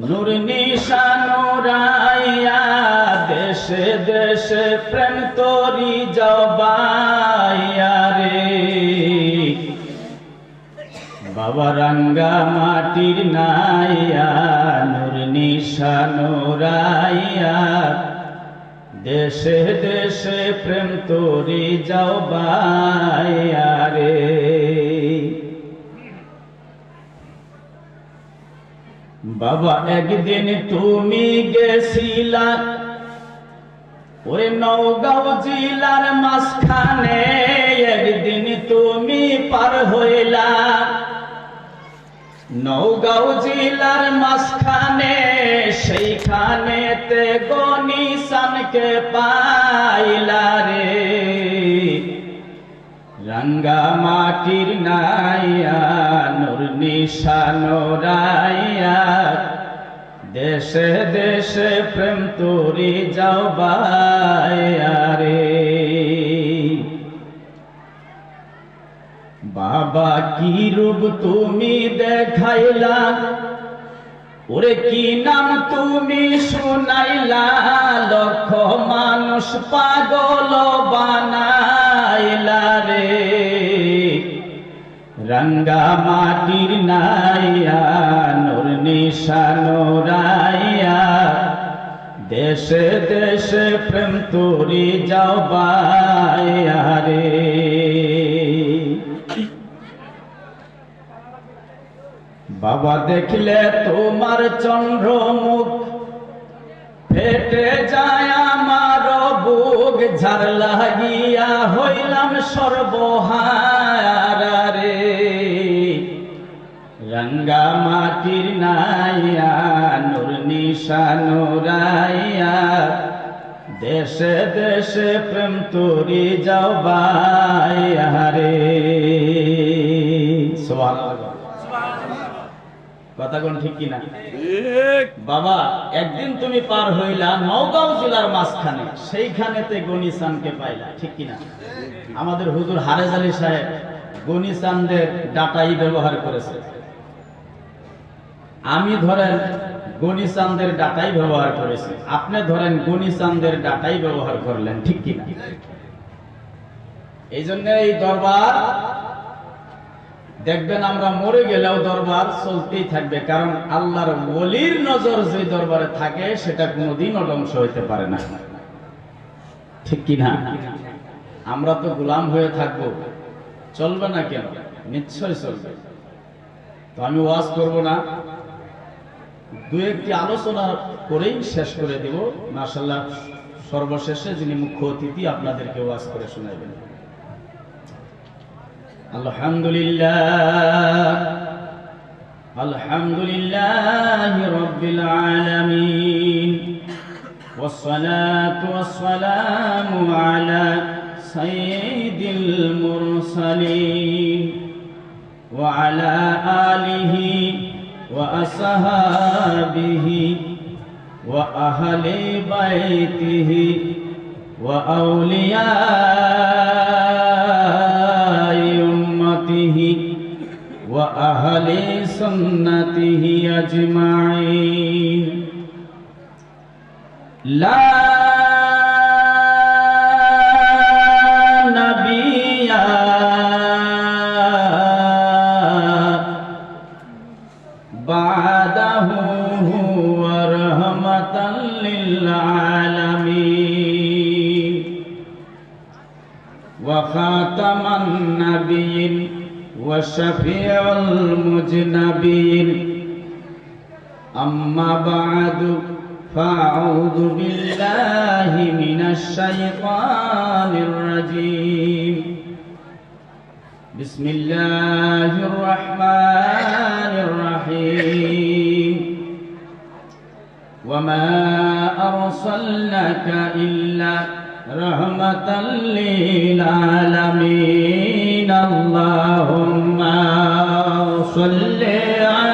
নূর নিশানুরাইয়া দেশে দেশে প্রেম তরি জবাইয়া রে। বাবা রাঙ্গা মাটির নাইয়া, নূর নিশানুরাইয়া দেশে দেশে প্রেম তরি যাও রে। বাবা, একদিন তুমি গেছিলা ওরে নৌগাঁও জেলার মাঝখানে, একদিন তুমি পার হইলা। নওগাঁও জেলার মাঝখানে, সেইখানেতে গনিসানকে পাইলা রে। রঙ্গা মাটির নাইয়া, নূর নিশানোরাইয়া দেশে দেশে প্রেম তোরি যাও বাইয়া রে। বাবা কি রূপ তুমি দেখাইলা? ওরে কি নাম তুমি শুনাইলা? লক্ষ মানুষ পাগল বানাইলা রে। রঙ্গা মাটির নাইয়া, নূর নিশানোরাইয়া দেশে দেশে প্রেম তোরি যাও বাইয়া রে। বাবা দেখলে তোমার চন্দ্র মুখ ফেটে ঝাড় লাগিয়া হইলাম সর্বহারা রে। রঙ্গা মাটির নাইয়া, নূর নিশানুরাইয়া দেশে দেশে প্রেম তোরি যাও বাইয়া রে। সুবহানাল্লাহ কথা কোন? ঠিক। কিনা বাবা একদিন তুমি পার হইলা নওগাঁও জেলার মাঝখানে সেইখানেতে গনিসানকে পাইলা ঠিক কিনা? আমাদের হুজুর হারেজ আলী সাহেব গনিসানদের ডাটাই ব্যবহার করেছে। আমি ধরেন গনিসানদের ডাটাই ব্যবহার করেছি আপনি ধরেন গনিসানদের ডাটাই ব্যবহার করলেন ঠিক কিনা? এই জন্য এই দরবার দেখবেন আমরা মরে গেলেও দরবার চলতেই থাকবে, কারণ আল্লাহর ওলির নজর যে দরবারে থাকে, সেটা কোনোদিন ধ্বংস হইতে পারে না। ঠিক কিনা আমরা তো গোলাম হয়ে থাকব। চলবে না কেন? নিশ্চয় চলবে। তো আমি ওয়াজ করব না। দু একটি আলোচনা করেই শেষ করে দেব। মাসাল্লাহ সর্বশেষে যিনি মুখ্য অতিথি, আপনাদেরকে ওয়াজ করে শোনাবেন। الحمد لله الحمد لله رب العالمين والصلاة والسلام على سيد المرسلين وعلى آله وأصحابه وأهل بيته وأولياء سنته أجمعين لا أما بعد فأعوذ بالله من الشيطان الرجيم. بسم الله الرحمن الرحيم. وما أرسلناك إلا رحمة للعالمين. اللهم صل على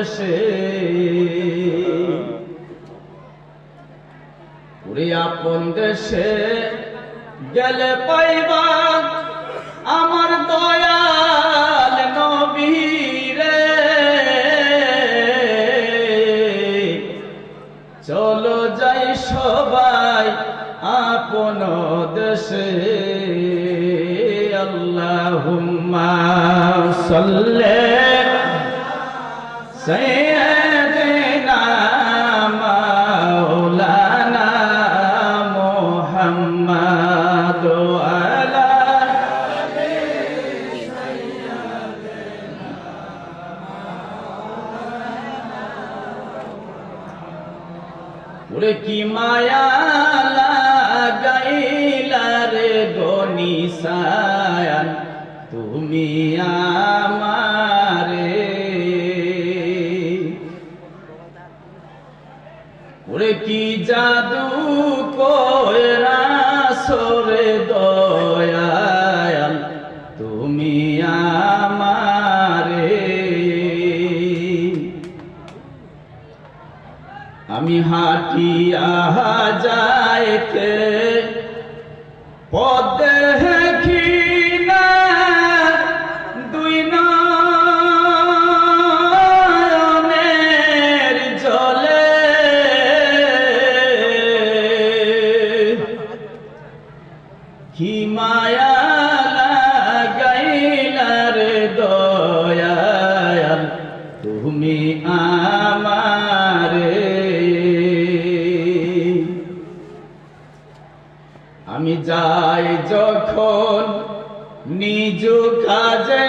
দেশে ওরে আপন দেশে গেলে পাইবা আমার দয়াল নবীরে। চলো যাই সবাই আপন দেশে। আল্লাহুম্মা সাল্লি ওরে কি মায়া লাগাইলা রে গনি সায়ান? তুমি আমারে। ওরে কি জাদু কয়রা সরে দয়াল তুমি আমারে। আমি আহা যাইতে পদে দেখি আমি যাই যখন নিজ কাজে।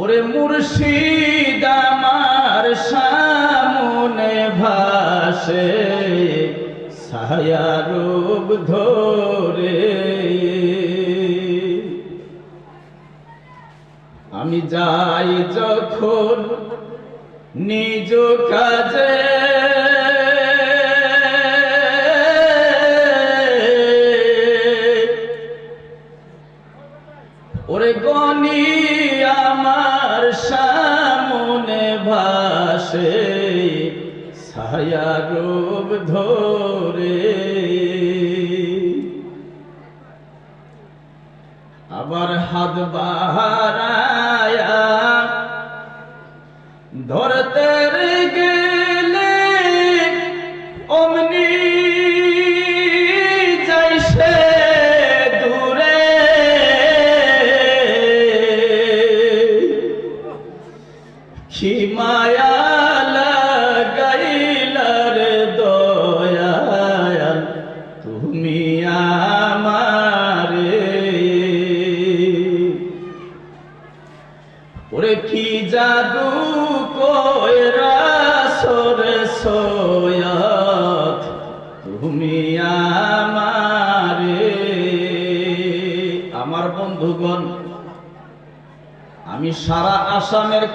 ওরে মুর্শিদ আমার সামনে ভাসে ছায়ারূপ ধরে। আমি যাই যখন নিজ কাজে ওরে গনি আমার সামনে ভাসে ছায়া রূপ ধরে।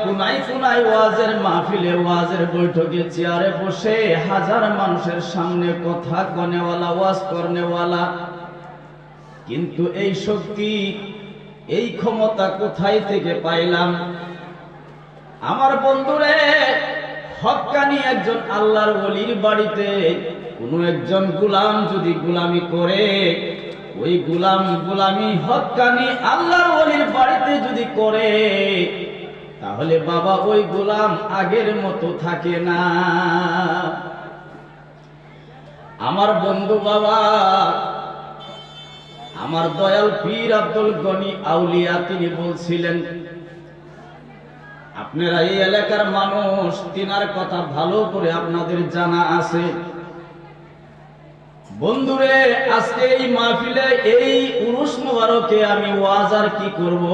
কুনাই কুনাই ওয়াজের মাহফিলে ওয়াজের বৈঠকে চেয়ারে বসে হাজার মানুষের সামনে কথা কনেওয়ালা, ওয়াজ করনেওয়ালা কিন্তু এই শক্তি, এই ক্ষমতা কোথায় থেকে পাইলাম? আমার বন্ধুরে হক্কানি একজন আল্লাহর ওলির বাড়িতে, কোনো একজন গুলাম যদি গুলামি করে, ওই গুলাম গুলামি হক্কানি আল্লাহর ওলির বাড়িতে যদি করে তাহলে বাবা ওই গুলাম আগের মতো থাকে না। আমার বন্ধু বাবা, আমার দয়াল পীর আব্দুল গনি আউলিয়া, তিনি বলছিলেন, আপনারা এই এলাকার মানুষ, তিনার কথা ভালো করে আপনাদের জানা আছে। বন্ধুরে, আজকে এই মাহফিলে এই উরুস মোবারকে আমি ওয়াজ আর কি করব?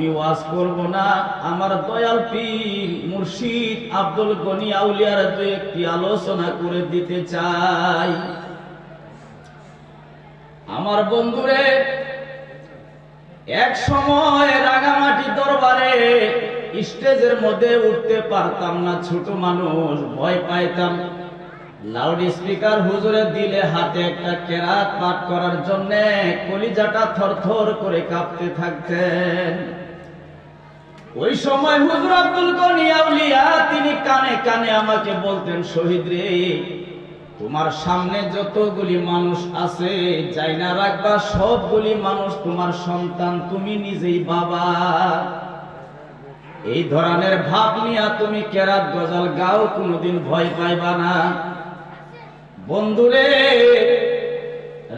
আমি ওয়াজ করব না। আমার দয়াল পীর মুর্শিদ আব্দুল গনি আউলিয়ার দু একটি আলোচনা করে দিতে চাই। আমার বন্ধুরে, এক সময় রাঙামাটি দরবারে স্টেজের মধ্যে উঠতে পারতাম না, ছোট মানুষ, ভয় পাইতাম। লাউড স্পিকার হুজুরে দিলে হাতে একটা কেরাত পাঠ করার জন্য কলিজাটা থরথর করে কাঁপতে থাকতেন। ওই সময় হুজুর আব্দুল গনি আউলিয়া, তিনি কানে কানে আমাকে বলতেন, শহীদ রে, তোমার সামনে যতগুলি মানুষ আছে যাই না রাখবা, সবগুলি মানুষ তোমার সন্তান, তুমি নিজেই বাবা। এই ধরনের ভাব নিয়া তুমি কেরাত গজাল গাও, কোনোদিন ভয় পাইবা না। বন্ধুরে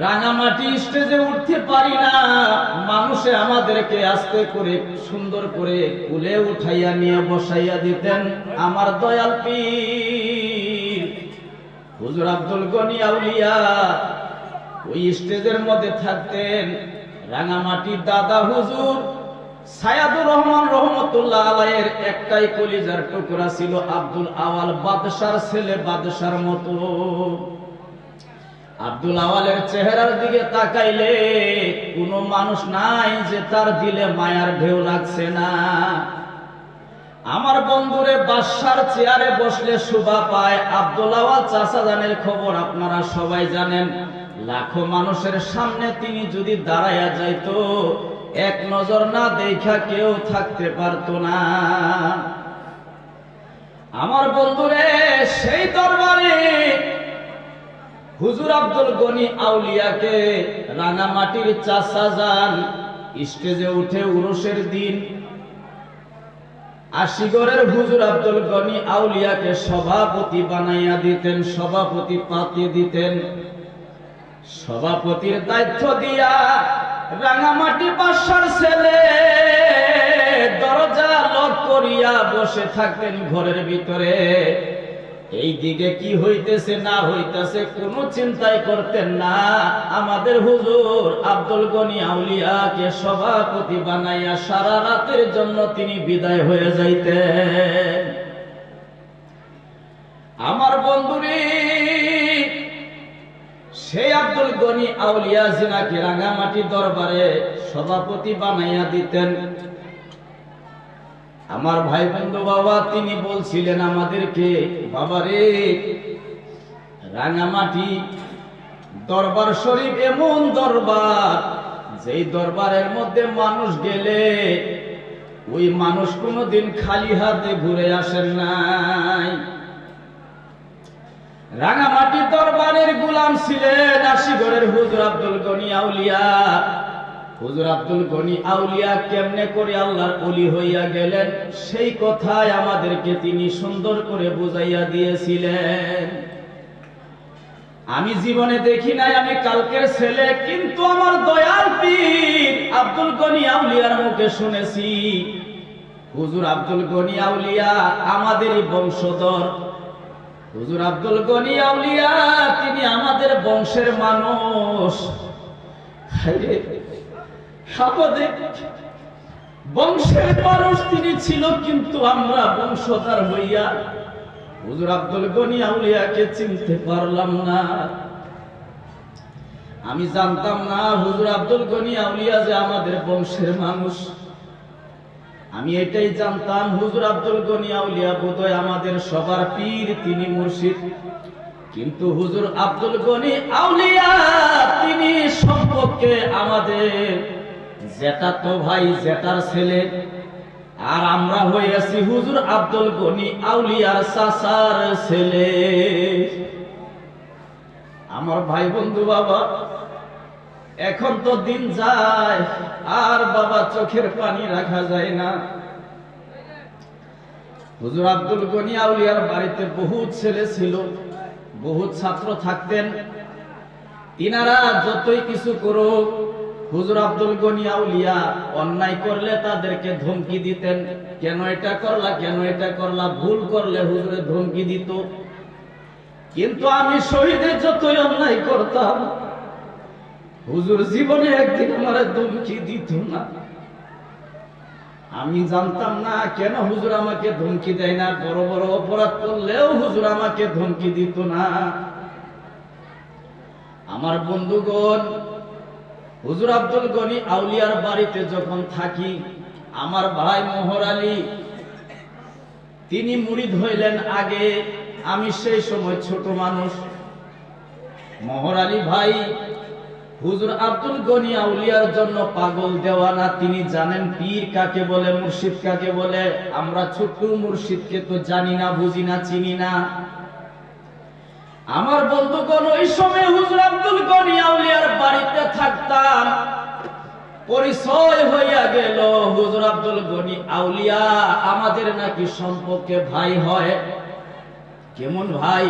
রাঙামাটি স্টেজে উঠতে পারি না। মানুষে আমাদেরকে আস্তে করে, সুন্দর করে কুলে উঠাইয়া নিয়ে বসাইয়া দিতেন। আমার দয়াল পীর, হুজুর আব্দুল গনি আউলিয়া, ওই স্টেজের মধ্যে থাকতেন রাঙামাটির দাদা হুজুর সায়াদুর রহমান রহমতুল্লাহ আলাইয়ের একটাই কলিজার টুকরা ছিল আব্দুল আওয়াল বাদশার ছেলে বাদশার মতো। আব্দুল আওয়ালের চেহারার দিকে তাকাইলে কোনো মানুষ নাই যে তার দিলে মায়ার ঢেউ লাগছে না। আমার বন্ধুরে বাদশার চেয়ারে বসলে শোভা পায়। আব্দুল আওয়াল চাষাজানের খবর আপনারা সবাই জানেন। লাখো মানুষের সামনে তিনি যদি দাঁড়াইয়া যাইত, এক নজর না দেখা কেউ থাকতে পারতো না। আমার বন্ধুরে সেই দরবারে হুজুর আব্দুল গনি আউলিয়াকে রাঙামাটির চাষা যান স্টেজে উঠে উরসের দিন। আশিগড়ের হুজুর আব্দুল গনি আউলিয়াকে সভাপতি বানাইয়া দিতেন, সভাপতি পাতিয়ে দিতেন। সভাপতির দায়িত্ব দিয়া রাঙামাটি বাসার ছেলে দরজা লক করিয়া বসে থাকতেন ঘরের ভিতরে। এই দিকে কি হইতেছে, না হইতেছে, কোনো চিন্তাই করতেন না। আমাদের হুজুর আব্দুল গনি আউলিয়াকে সভাপতি বানাইয়া সারা রাতের জন্য তিনি বিদায় হয়ে যাইতেন। আমার বন্ধুরি সেই আব্দুল গনি আউলিয়া জিনাকে রাঙামাটি দরবারে সভাপতি বানাইয়া দিতেন। আমার ভাই বন্ধু বাবা, তিনি বলছিলেন আমাদেরকে, বাবা রে, রাঙামাটি দরবার শরীফ এমন দরবার, যেই দরবারের মধ্যে মানুষ গেলে, ওই মানুষ কোনোদিন খালি হাতে ঘুরে আসেন নাই। রাঙামাটি দরবারের গুলাম ছিলেন আশিগড়ের হুজুর আব্দুল গনি আউলিয়া। হুজুর আব্দুল গনি আউলিয়া কেমনে করে আল্লাহর অলি হইয়া গেলেন? সেই কথাই আমাদেরকে তিনি সুন্দর করে বুঝাইয়া দিয়েছিলেন। আমি জীবনে দেখি নাই, আমি কালকের ছেলে, কিন্তু আমার দয়াল পীর আব্দুল গনি আউলিয়ার মুখে শুনেছি। হুজুর আব্দুল গনি আউলিয়া আমাদেরই বংশধর। হুজুর আব্দুল গনি আউলিয়া, তিনি আমাদের বংশের মানুষ। হায়রে, বংশের মানুষ তিনি ছিল কিন্তু আমরা বংশধর হইয়া হুজুর আব্দুল গনি আউলিয়াকে চিনতে পারলাম না। আমি জানতাম না হুজুর আব্দুল গনি আউলিয়া যে আমাদের বংশের মানুষ। আমি এটাই জানতাম হুজুর আব্দুল গনি আউলিয়া বোধহয় আমাদের সবার পীর তিনি মুর্শিদ। কিন্তু হুজুর আব্দুল গনি আউলিয়া তিনি সম্পর্কে আমাদের জেঠা তো ভাই জেঠার ছেলে। আর আমরা হয়েছি হুজুর আব্দুল গনি আউলিয়ার চাচার ছেলে। আমার ভাই বন্ধু বাবা, এখন তো দিন যায়, আর বাবা চোখের পানি রাখা যায় না। হুজুর আব্দুল গনি আউলিয়ার বাড়িতে বহুত ছেলে ছিল, বহুত ছাত্র থাকতেন। তিনারা যতই কিছু করুক হুজুর আব্দুল গনি আউলিয়া অন্যায় করলে তাদেরকে ধমকি দিতেন, কেন এটা করলা, কেন এটা করলা, ভুল করলে হুজুরে ধমকি দিত। কিন্তু আমি শহীদের যতই অন্যায় করতাম, হুজুর জীবনে একদিন আমার ধমকি দিত না। আমি জানতাম না কেন হুজুর আমাকে ধমকি দেয় না, বড় বড় অপরাধ করলেও হুজুর আমাকে ধমকি দিত না। আমার বন্ধুগণ হুজুর আব্দুল গনি আউলিয়ার বাড়িতে যখন থাকি, আমার ভাই মোহর আলী, তিনি মুরিদ হইলেন আগে, আমি সেই সময় ছোট মানুষ। মোহর আলী ভাই, হুজুর আব্দুল গনি আউলিয়ার জন্য পাগল দেওয়ানা, তিনি জানেন পীর কাকে বলে, মুর্শিদ কাকে বলে, আমরা ছোট্ট মুর্শিদকে তো জানি না, বুঝি না, চিনি না। আমার বন্ধুগণ, ওই সময় হুজুর আব্দুল গনি আউলিয়ার বাড়িতে থাকতাম। পরিচয় হইয়া গেল, হুজুর আব্দুল গনি আউলিয়া আমাদের নাকি সম্পর্কে ভাই হয়। কেমন ভাই?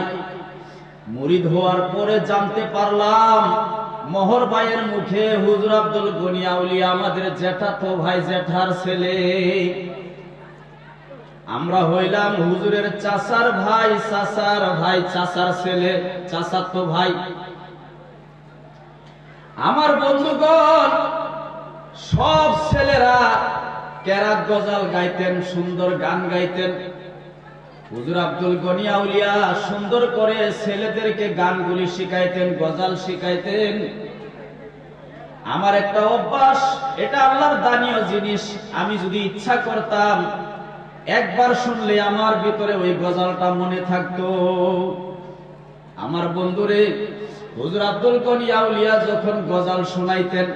মুরিদ হওয়ার পরে জানতে পারলাম, মোহর ভাইয়ের মুখে হুজুর আব্দুল গনি আউলিয়া আমাদের জেঠা তো ভাই জেঠার ছেলে। আমরা হইলাম হুজুরের চাচার ভাই চাচার ভাই, চাচার ছেলে চাচার তো ভাই। আমার বন্ধুগণ, সব ছেলেরা কেরাত গজাল গাইতেন, সুন্দর গান গাইতেন। হুজুর আব্দুল গনি আউলিয়া সুন্দর করে ছেলেদেরকে গানগুলি শিখাইতেন, গজাল শিখাইতেন। আমার একটা অভ্যাস, এটা আল্লাহর দানীয় জিনিস, আমি যদি ইচ্ছা করতাম একবার শুনলে আমার ভিতরে ওই গজালটা মনে থাকতো। আমার বন্ধুরে হুজুর আব্দুল গনি আউলিয়া যখন গজাল শোনাইতেন,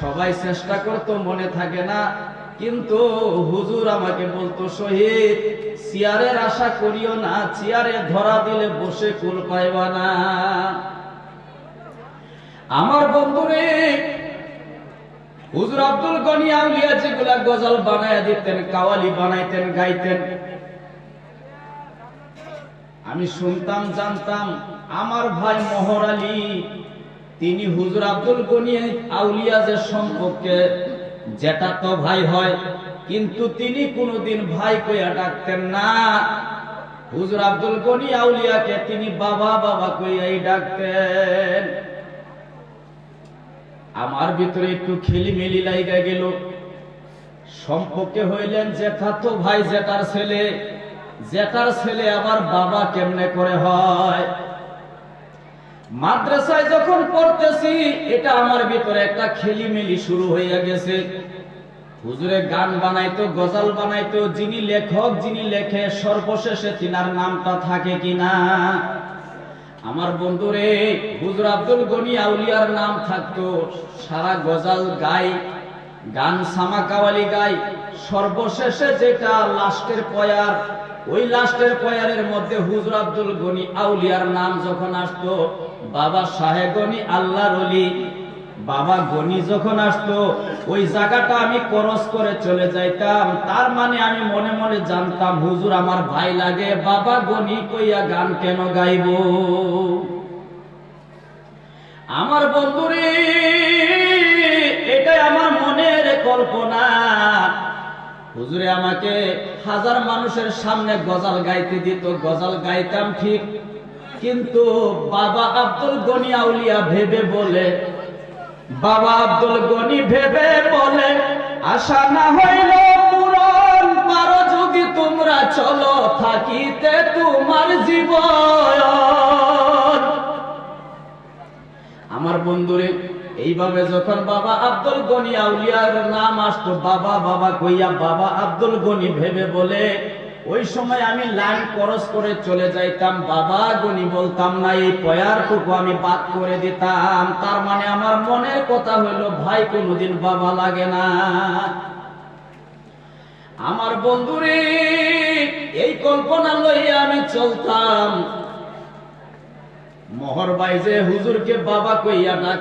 সবাই চেষ্টা করতো, মনে থাকে না। কিন্তু হুজুর আমাকে বলতো, শহীদ, চেয়ারের আশা করিও না, চেয়ারে ধরা দিলে বসে কুল পাইবা না। আমার বন্ধুরে হুজুর আব্দুল গনি আউলিয়া যেগুলা গজাল বানায় দিতেন, কাওয়ালি বানাইতেন, গাইতেন। আমি শুনতাম, জানতাম, আমার ভাই মোহর আলী, তিনি হুজুর আব্দুল গনি আউলিয়া যে সম্পর্কে যেটা তো ভাই হয়, কিন্তু তিনি কোনোদিন ভাই কইয়া ডাকতেন না। হুজুর আব্দুল গনি আউলিয়াকে তিনি বাবা বাবা কইয়াই ডাকতেন। আমার ভিতরে একটু খেলিমেলি লাইগা গেল। সম্পর্কে হইলেন জেঠাতো ভাই জেঠার ছেলে। জেঠার ছেলে আবার বাবা কেমনে করে হয়? মাদ্রাসায় যখন পড়তেছি, এটা আমার ভিতরে একটা খেলিমেলি শুরু হইয়া গেছে। হুজুরে গান বানাইতো, গজাল বানাইতো, যিনি লেখক, যিনি লেখে, সর্বশেষে তিনার নামটা থাকে কিনা? আমার বন্ধুরে হুজুর আব্দুল গনি আউলিয়ার নাম থাকতো, সারা গজাল গাই, গান সামা কাওয়ালি গাই। সর্বশেষে যেটা লাস্টের পয়ার, ওই লাস্টের পয়ারের মধ্যে হুজুর আব্দুল গনি আউলিয়ার নাম যখন আসতো, বাবা সাহেব গনি আল্লাহর অলি বাবা গনি যখন আসতো, ওই জায়গাটা আমি করস করে চলে যাইতাম। তার মানে আমি মনে মনে জানতাম, হুজুর আমার ভাই লাগে, বাবা গনি কইয়া গান কেন গাইব? আমার বন্ধুরে, এটাই আমার মনের কল্পনা। হুজুরে আমাকে হাজার মানুষের সামনে গজাল গাইতে দিত, গজাল গাইতাম ঠিক। কিন্তু বাবা আব্দুল গনি আউলিয়া ভেবে বলে বাবা আব্দুল গনি ভেবে বলে, আশা না হইল পূরণ, পারো যদি তোমরা চলো থাকিতে তোমার জীবন। আমার বন্ধুরে, এইভাবে যখন বাবা আব্দুল গনি আউলিয়ার নাম আসতো, বাবা বাবা কইয়া বাবা আব্দুল গনি ভেবে বলে ওই সময় আমি লাইন ক্রস করে চলে যাইতাম। বাবা গনি বলতাম, না, এই পয়ারটুকু আমি বাদ করে দিতাম। তার মানে আমার মনের কথা হইল, ভাই, কোনোদিন বাবা লাগে না। আমার বন্ধুরে, এই কল্পনা লইয়া আমি চলতাম। মোহর যে হুজুরকে বাবা কইয়া ডাক